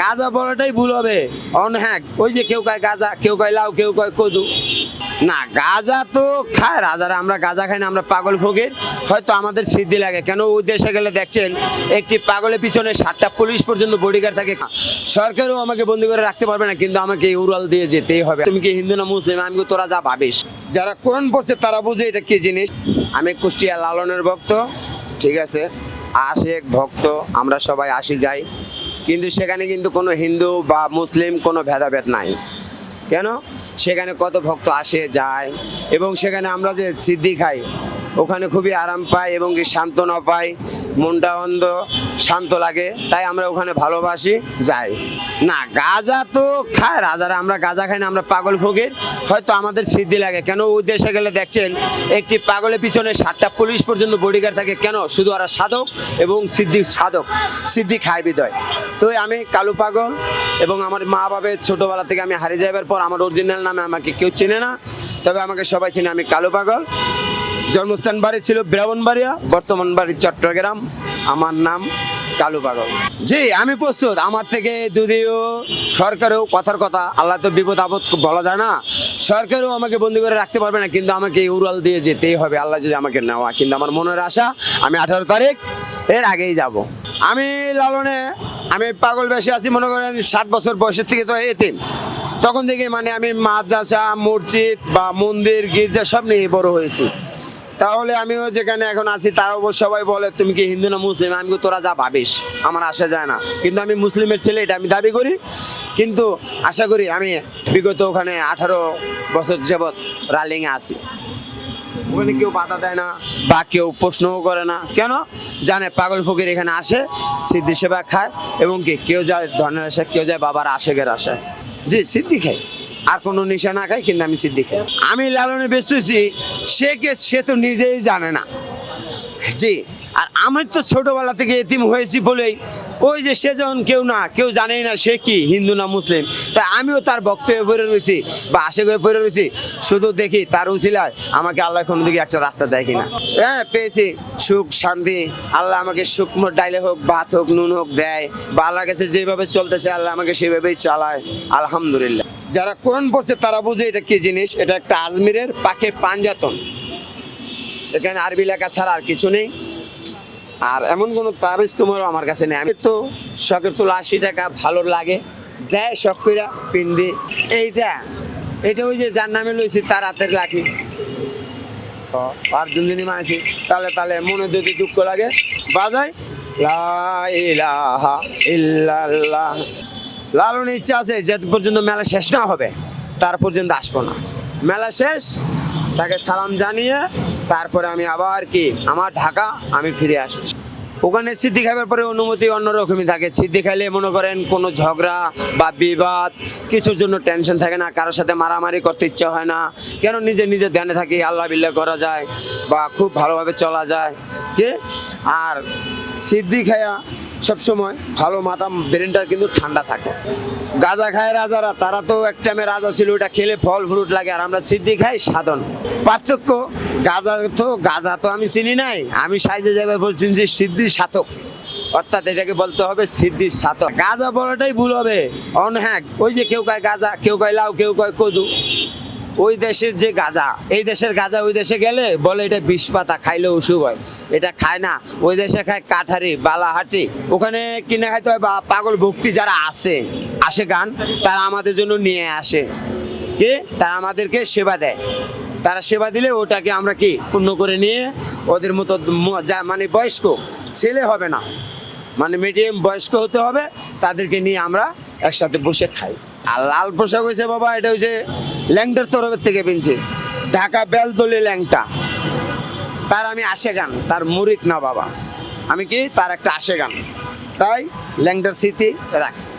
গাজা বলাটাই ভুল হবে। অন হ্যাঁ ওই যে কেউ কয় গাঁজা, কেউ কয় লাউ, কেউ কয় কদু। না, গাঁজা তো খায়, রাজারা আমরা গাঁজা খাই না, আমরা পাগল ফকির। হয়তো আমাদের সিদ্ধি লাগে। কেন ওই দেশে গেলে দেখছেন, একটি পাগলের পিছনে সাতটা পুলিশ পর্যন্ত বডিগার্ড থাকে। সরকারও আমাকে বন্দি করে রাখতে পারবে না, কিন্তু আমাকে উড়াল দিয়ে যেতেই হবে। তুমি কি হিন্দু না মুসলিম? আমি তোরা যা ভাবিস। যারা কোরআন পড়ছে, তারা বুঝে এটা কি জিনিস। আমি কুষ্টিয়া লালনের ভক্ত, ঠিক আছে? আশেক ভক্ত, আমরা সবাই আসি যাই। কিন্তু সেখানে কিন্তু কোনো হিন্দু বা মুসলিম কোনো ভেদাভেদ নাই। কেন? সেখানে কত ভক্ত আসে, যায়। এবং সেখানে আমরা যে সিদ্ধি খাই, ওখানে খুবই আরাম পাই এবং কি সান্ত্বনা পাই, মনটা অন্ধ, শান্ত লাগে, তাই আমরা ওখানে ভালোবাসি, যাই। না, গাজা তো খায়, রাজারা আমরা গাজা খাই না, আমরা পাগল ফকির। হয়তো আমাদের সিদ্ধি লাগে। কেন ওই দেশে গেলে দেখছেন, একটি পাগলের পিছনে সাতটা পুলিশ পর্যন্ত বডিগার্ড থাকে। কেন? শুধু ওরা সাধক এবং সিদ্ধি সাধক। সিদ্ধি খায় বিদয়। তো আমি কালু পাগল এবং আমার মা বাবার ছোটবেলা থেকে আমি হারিয়ে যাবার পর আমার অরিজিনাল নামে আমাকে কেউ চেনে না। তবে আমাকে সবাই চেনে, আমি কালু পাগল। জন্মস্থান বাড়ি ছিল ব্রাহ্মণবাড়িয়া, বর্তমান বাড়ি চট্টগ্রাম। আমার নাম কালু পাগল। জি, আমি প্রস্তুত। আমার থেকে যদিও সরকারও কথার কথা, আল্লাহ তো বিপদ আপদ বলা যায় না। সরকারও আমাকে বন্দি করে রাখতে পারবে না, কিন্তু আমাকে উড়াল দিয়ে যেতেই হবে। আল্লাহ যদি আমাকে নেওয়া, কিন্তু আমার মনের আশা, আমি আঠারো তারিখ এর আগেই যাব। আমি লালনে আমি পাগল বেশি আছি, মনে করেন সাত বছর বয়সের থেকে তো এতিম। তখন থেকে মানে আমি মাদ্রাসা, মসজিদ বা মন্দির, গির্জা সব নিয়ে বড় হয়েছি। তাহলে আমিও যেখানে এখন আছি, তার অবশ্য সবাই বলে, তুমি কি হিন্দু না মুসলিম? আমি তোরা যা ভাবিস, আমার আসা যায় না। কিন্তু আমি মুসলিমের ছেলে, এটা আমি দাবি করি। কিন্তু আশা করি আমি বিগত ওখানে আঠারো বছর যাবৎ রালিংয়ে আছি। ওখানে কেউ বাধা দেয় না বা কেউ প্রশ্নও করে না। কেন? জানে পাগল ফকির এখানে আসে, সিদ্ধি সেবা খায় এবং কি, কেউ যায় ধনের আশায় কেউ যায় বাবার আশেকের আশায় জি, সিদ্ধি খাই আর কোনো নিশা না খাই কিন্তু আমি সিদ্ধি খাই। আমি লালনে বেচতেছি সে কে, সে তো নিজেই জানে না। জি, আর আমি তো ছোটবেলা থেকে এতিম হয়েছি বলেই ওই যে সে যখন কেউ না, কেউ জানেই না সে কি, হিন্দু না মুসলিম। তাই আমিও তার ভক্ত হয়ে পড়ে রয়েছি, বা আশেক হয়ে পড়ে রয়েছি, শুধু দেখি তার উচিলায় আমাকে আল্লাহ কোনো দিকে একটা রাস্তা দেয় কিনা। হ্যাঁ পেয়েছি। সুখ, শান্তি, আল্লাহ আমাকে শুকনো ডাইলে হোক ভাত হোক, নুন হোক, দেয়, বা আল্লাহর কাছে যেভাবে চলতেছে, আল্লাহ আমাকে সেভাবেই চালায়, আলহামদুলিল্লাহ। যারা কোরআন পড়ছে, তারা বুঝে এটা কি জিনিস? এটা একটা আজমিরের পাকে পাঞ্জাতন। এখানে আরবি লেখা ছাড়া আর কিছু নেই। আর এমন কোনো তাবিজ তোমারও আমার কাছে নেই। আমি তো শখের তোলা আশি টাকা ভালো লাগে। দেয় শখ কইরা পিন্দি। এইটা এটা ওই যে যার নামে লইছি, তার হাতের লাঠি। আর দুদিনই মানেছি তাহলে তাহলে মনে যদি দুঃখ লাগে। ইল্লাল্লাহ। লালন ইচ্ছা আছে, যত পর্যন্ত মেলা শেষ না হবে, তার পর্যন্ত আসব না। মেলা শেষ, তাকে সালাম জানিয়ে তারপরে আমি আবার কি? আমার ঢাকা, আমি ফিরে আসব ওখানে সিদ্ধি খাইবার পরে অনুমতি অন্যরকমই থাকে। সিদ্ধি খাইলে মনে করেন কোনো ঝগড়া বা বিবাদ, কিছুর জন্য টেনশন থাকে না, কারোর সাথে মারামারি করতে ইচ্ছা হয় না। কেন? নিজে নিজে ধ্যানে থাকি, আল্লাহ বিল্লাহ করা যায় বা খুব ভালোভাবে চলা যায়। কে? আর সিদ্ধি খায়া সবসময় ভালো মাথা ব্রেনটা কিন্তু ঠান্ডা থাকে। গাঁজা খায় রাজারা, তারা তো এক টাইমে রাজা ছিল ওটা খেলে ফল ফ্রুট লাগে, আর আমরা সিদ্ধি খাই সাধন। পার্থক্য, গাঁজা তো গাঁজা তো আমি চিনি নাই, আমি সাইজে যাবে বলছি যে সিদ্ধির সাধক। অর্থাৎ এটাকে বলতে হবে সিদ্ধির সাধক। গাঁজা বলাটাই ভুল হবে। অন হ্যাঁ ওই যে কেউ কয় গাঁজা, কেউ কয় লাউ, কেউ কয় কদু। ওই দেশের যে গাঁজা, এই দেশের গাঁজা ওই দেশে গেলে বলে এটা বিষ পাতা খাইলে অসুখ হয়। এটা খায় না। ওই দেশে খায় কাঠারি, বালাহাটি। ওখানে কিনে খাইতে হয় বা পাগল ভক্তি যারা আছে, আসে গান, তারা আমাদের জন্য নিয়ে আসে। কি? তারা আমাদেরকে সেবা দেয়। তারা সেবা দিলে ওটাকে আমরা কি? পূর্ণ করে নিয়ে ওদের মতো যা মানে বয়স্ক, ছেলে হবে না। মানে মিডিয়াম বয়স্ক হতে হবে, তাদেরকে নিয়ে আমরা একসাথে বসে খাই। আর লাল পোশাক হয়েছে বাবা, এটা হয়েছে ল্যাংটার তরফের থেকে পিনছে। ঢাকা বেলদলি ল্যাংটা। তার আমি আসে গান, তার মুরিদ না বাবা। আমি কি? তার একটা আসে গান। তাই ল্যাংটার স্মৃতি রাখছি।